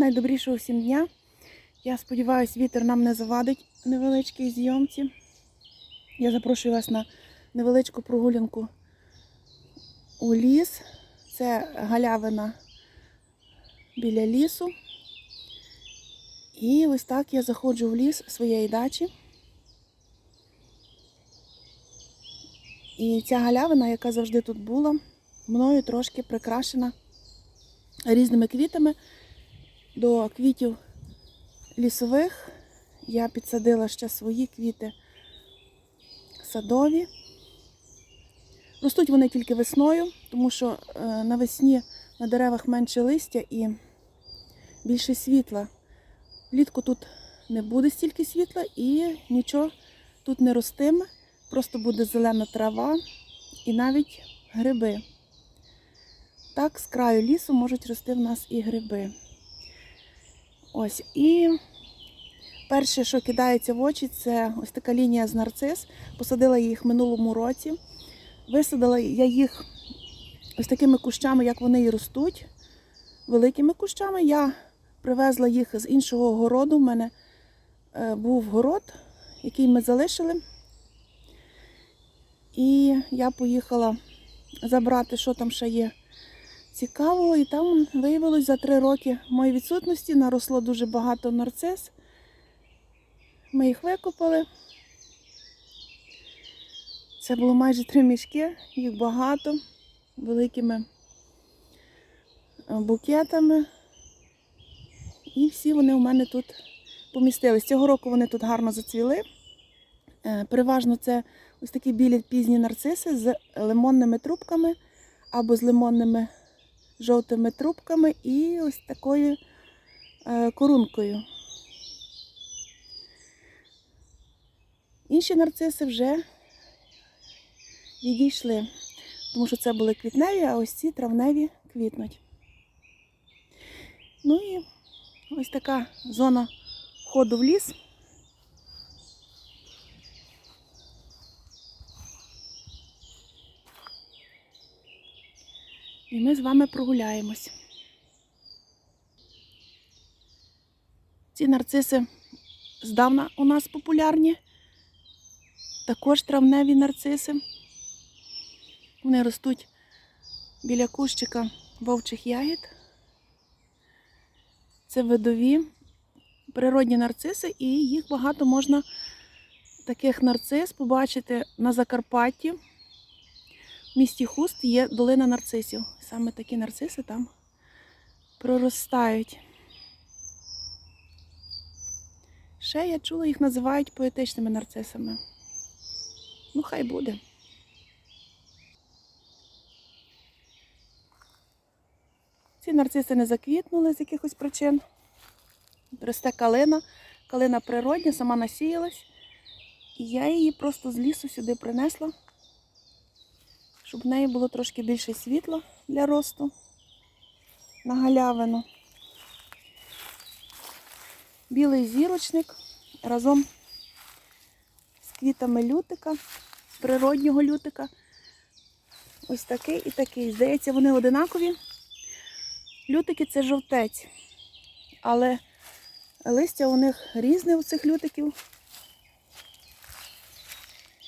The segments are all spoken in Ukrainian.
Найдобрішого всім дня. Я сподіваюся, вітер нам не завадить невеличкій зйомці. Я запрошую вас на невеличку прогулянку у ліс. Це галявина біля лісу. І ось так я заходжу в ліс своєї дачі. І ця галявина, яка завжди тут була, мною трошки прикрашена різними квітами. До квітів лісових я підсадила ще свої квіти садові. Ростуть вони тільки весною, тому що е, навесні на деревах менше листя і більше світла. Влітку тут не буде стільки світла і нічого тут не ростиме, просто буде зелена трава і навіть гриби. Так, з краю лісу можуть рости в нас і гриби. Ось і перше, що кидається в очі, це ось така лінія з нарцис. Посадила їх в минулому році. Висадила я їх ось такими кущами, як вони і ростуть. Великими кущами. Я привезла їх з іншого городу. У мене е, був город, який ми залишили. І я поїхала забрати, що там ще є цікавого. І там виявилось за три роки моєї відсутності наросло дуже багато нарцис. Ми їх викопали. Це було майже три мішки, їх багато, великими е, букетами. І всі вони у мене тут помістились. Цього року вони тут гарно зацвіли. Е, Переважно це ось такі білі пізні нарциси з лимонними трубками або з лимонними жовтими трубками і ось такою е, корункою. Інші нарциси вже відійшли, тому що це були квітневі, а ось ці травневі квітнуть. Ну і ось така зона входу в ліс. І ми з вами прогуляємось. Ці нарциси здавна у нас популярні. Також травневі нарциси. Вони ростуть біля кущика вовчих ягід. Це видові природні нарциси, і їх багато можна таких нарцис побачити на Закарпатті. В місті Хуст є долина нарцисів. Саме такі нарциси там проростають. Ще я чула, їх називають поетичними нарцисами. Ну, хай буде. Ці нарциси не заквітнули з якихось причин. Росте калина, калина природня, сама насіялась. І я її просто з лісу сюди принесла, щоб в неї було трошки більше світла для росту на галявину. Білий зірочник разом з квітами лютика, природнього лютика. Ось такий і такий. Здається, вони одинакові. Лютики це жовтець, але листя у них різне у цих лютиків.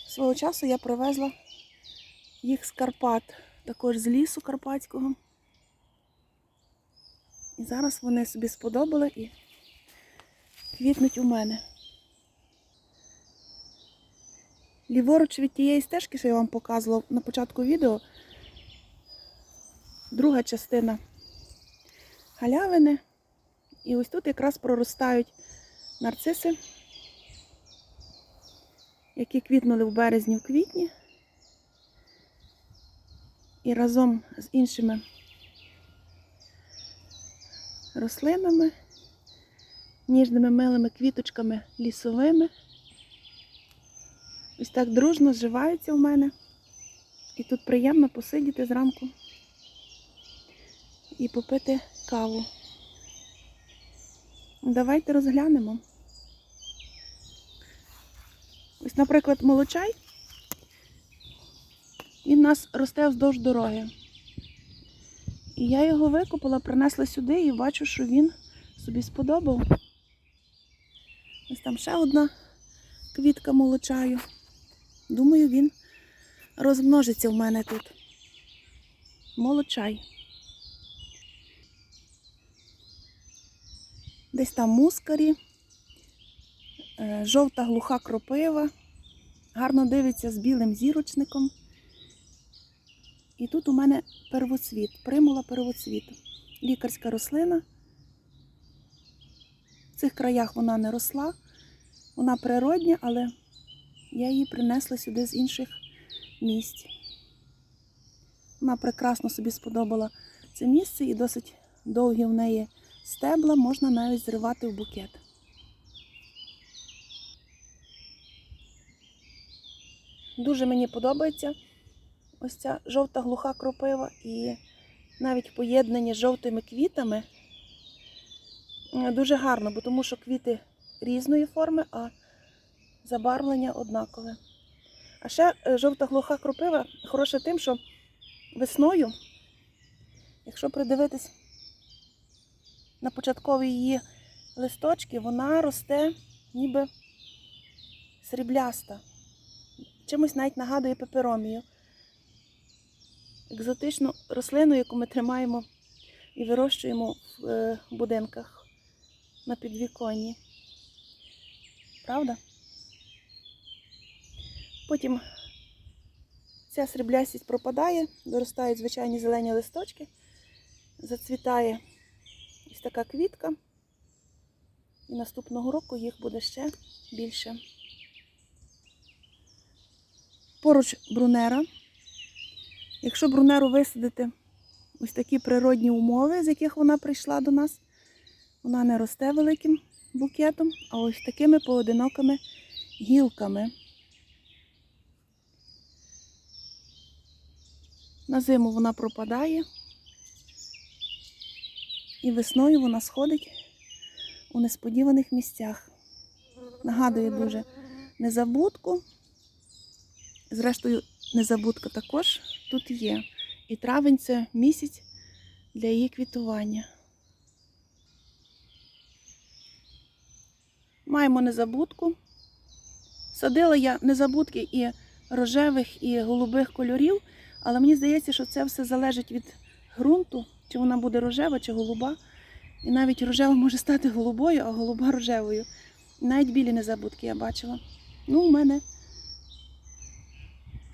Свого часу я привезла їх з Карпат, також з лісу Карпатського. І зараз вони собі сподобали і квітнуть у мене. Ліворуч від тієї стежки, що я вам показувала на початку відео, друга частина галявини. І ось тут якраз проростають нарциси, які квітнули в березні в квітні. І разом з іншими рослинами, ніжними милими квіточками лісовими. Ось так дружно зживаються в мене. І тут приємно посидіти зранку і попити каву. Давайте розглянемо. Ось, наприклад, молочай. Він нас росте вздовж дороги. І я його викопала, принесла сюди і бачу, що він собі сподобав. Ось там ще одна квітка молочаю. Думаю, він розмножиться в мене тут. Молочай. Десь там мускарі, е, жовта глуха кропива, гарно дивиться з білим зірочником. І тут у мене первоцвіт, примула первоцвіту. Лікарська рослина. В цих краях вона не росла, вона природня, але я її принесла сюди з інших місць. Вона прекрасно собі сподобала це місце і досить довгі в неї стебла, можна навіть зривати в букет. Дуже мені подобається ось ця жовта глуха кропива і навіть в поєднанні з жовтими квітами е, дуже гарно, бо тому що квіти різної форми, а забарвлення однакове. А ще е, жовта глуха кропива хороша тим, що весною, якщо придивитись на початкові її листочки, вона росте ніби срібляста. Чимось навіть нагадує пеперомію. Екзотичну рослину, яку ми тримаємо і вирощуємо в е, будинках на підвіконні. Правда? Потім ця сріблястість пропадає, виростають звичайні зелені листочки, зацвітає ось така квітка. І наступного року їх буде ще більше. Поруч брунера. Якщо брунеру висадити ось такі природні умови, з яких вона прийшла до нас, вона не росте великим букетом, а ось такими поодинокими гілками. На зиму вона пропадає, і весною вона сходить у несподіваних місцях. Нагадує дуже незабудку. Зрештою, незабудка також тут є. І травень це місяць для її квітування. Маємо незабудку. Садила я незабудки і рожевих, і голубих кольорів, але мені здається, що це все залежить від ґрунту, чи вона буде рожева, чи голуба. І навіть рожева може стати голубою, а голуба рожевою. Навіть білі незабудки я бачила. Ну, у мене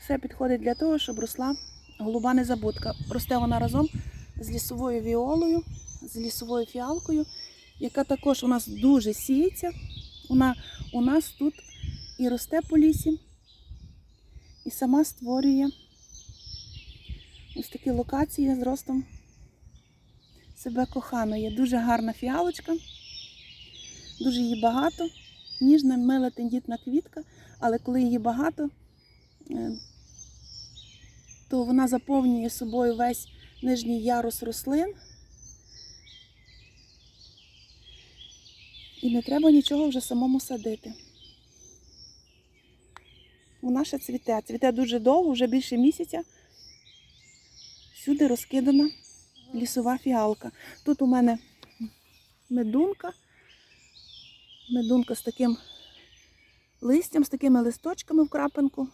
все підходить для того, щоб росла голуба незабудка. Росте вона разом з лісовою віолою, з лісовою фіалкою, яка також у нас дуже сіється. Вона у нас тут і росте по лісі, і сама створює ось такі локації з ростом себе коханої. Дуже гарна фіалочка, дуже її багато, ніжна, мила, тендітна квітка, але коли її багато, е, то вона заповнює собою весь нижній ярус рослин. І не треба нічого вже самому садити. Вона ще цвіте. Цвіте дуже довго, вже більше місяця. Всюди розкидана лісова фіалка. Тут у мене медунка. Медунка з таким листям, з такими листочками в крапинку.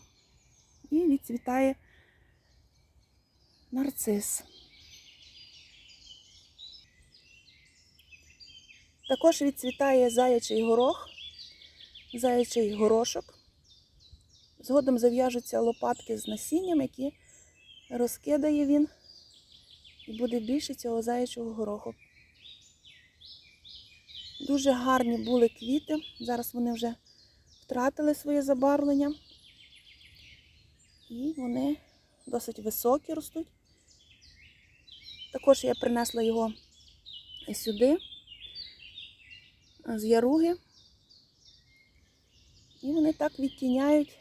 І відцвітає нарцис. Також відцвітає заячий горох, заячий горошок. Згодом зав'яжуться лопатки з насінням, які розкидає він, і буде більше цього заячого гороху. Дуже гарні були квіти. Зараз вони вже втратили своє забарвлення. І вони досить високі ростуть. Також я принесла його сюди, з яруги. І вони так відтіняють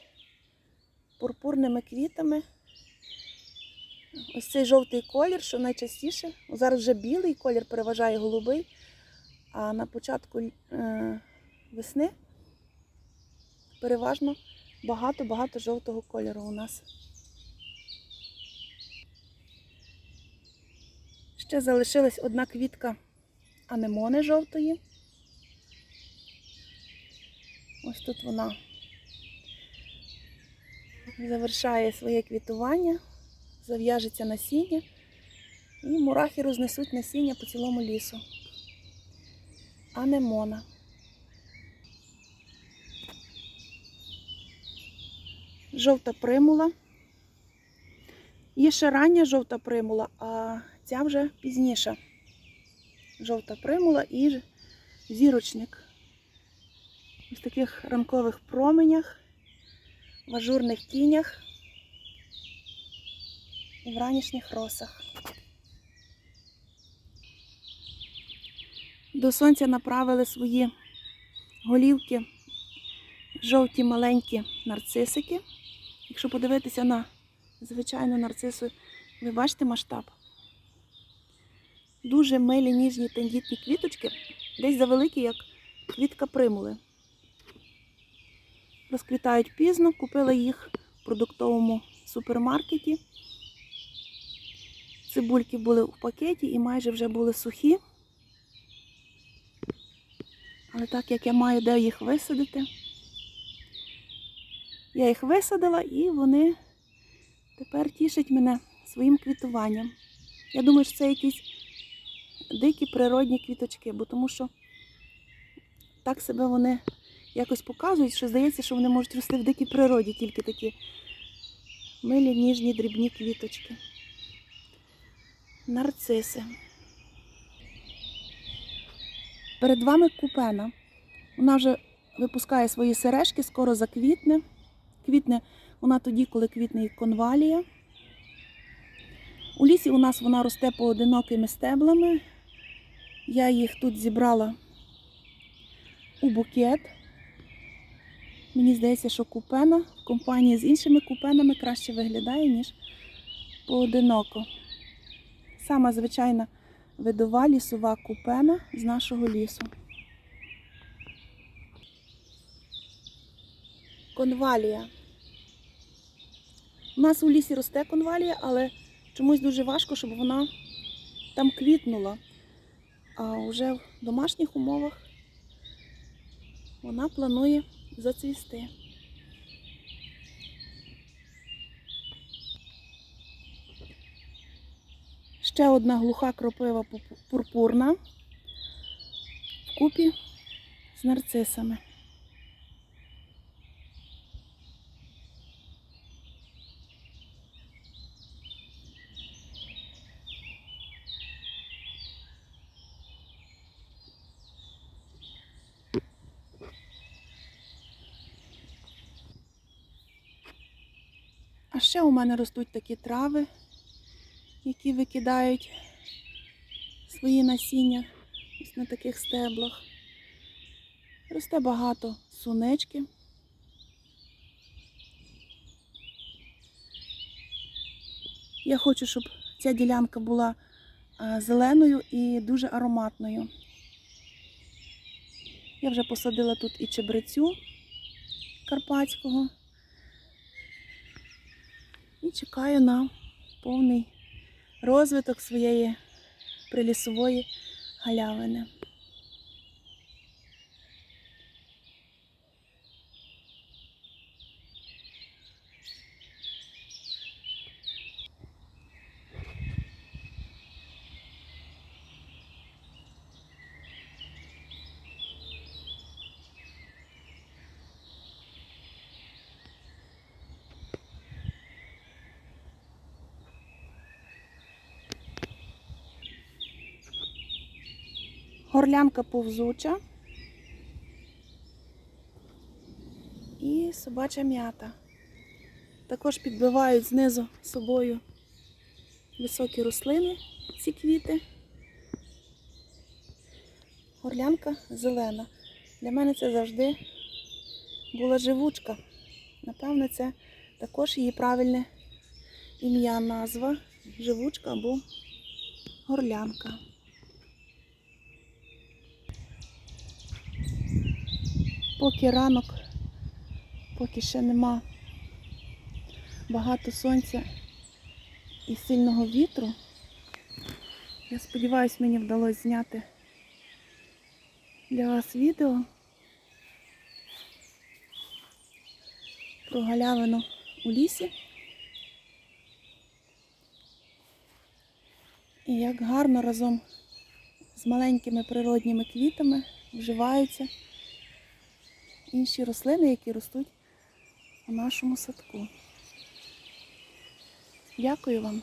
пурпурними квітами. Ось цей жовтий колір, що найчастіше. Зараз вже білий колір переважає голубий, а на початку е, весни переважно багато-багато жовтого кольору у нас. Ще залишилась одна квітка анемони жовтої. Ось тут вона завершає своє квітування, зав'яжеться насіння, і мурахи рознесуть насіння по цілому лісу. Анемона. Жовта примула. Є ще рання жовта примула, а ця вже пізніша. Жовта примула і зірочник. Ось таких ранкових променях, в ажурних тінях і в ранішніх росах. До сонця направили свої голівки жовті маленькі нарцисики. Якщо подивитися на звичайну нарцису, ви бачите масштаб. Дуже милі, ніжні, тендітні квіточки, десь завеликі, як квітка примули. Розквітають пізно, купила їх в продуктовому супермаркеті. Цибульки були в пакеті і майже вже були сухі. Але так як я маю де їх висадити, я їх висадила і вони тепер тішать мене своїм квітуванням. Я думаю, що це якісь дикі природні квіточки, бо тому що так себе вони якось показують, що здається, що вони можуть рости в дикій природі, тільки такі милі, ніжні, дрібні квіточки. Нарциси. Перед вами купена. Вона вже випускає свої сережки, скоро заквітне. Квітне вона тоді, коли квітне і конвалія. У лісі у нас вона росте поодинокими стеблами. Я їх тут зібрала у букет. Мені здається, що купена в компанії з іншими купенами краще виглядає, ніж поодиноко. Сама звичайна видова лісова купена з нашого лісу. Конвалія. У нас у лісі росте конвалія, але чомусь дуже важко, щоб вона там квітнула. А вже в домашніх умовах вона планує зацвісти. Ще одна глуха кропива пу- пурпурна вкупі з нарцисами. Ще у мене ростуть такі трави, які викидають свої насіння ось на таких стеблах. Росте багато сунечки. Я хочу, щоб ця ділянка була зеленою і дуже ароматною. Я вже посадила тут і чебрецю карпатського. Чекаю на повний розвиток своєї прилісової галявини. Горлянка повзуча і собача м'ята. Також підбивають знизу собою високі рослини, ці квіти. Горлянка зелена. Для мене це завжди була живучка. Напевне, це також її правильне ім'я, назва живучка або горлянка. Поки ранок, поки ще нема багато сонця і сильного вітру, я сподіваюся, мені вдалося зняти для вас відео про галявину у лісі. І як гарно разом з маленькими природніми квітами вживаються інші рослини, які ростуть у нашому садку. Дякую вам.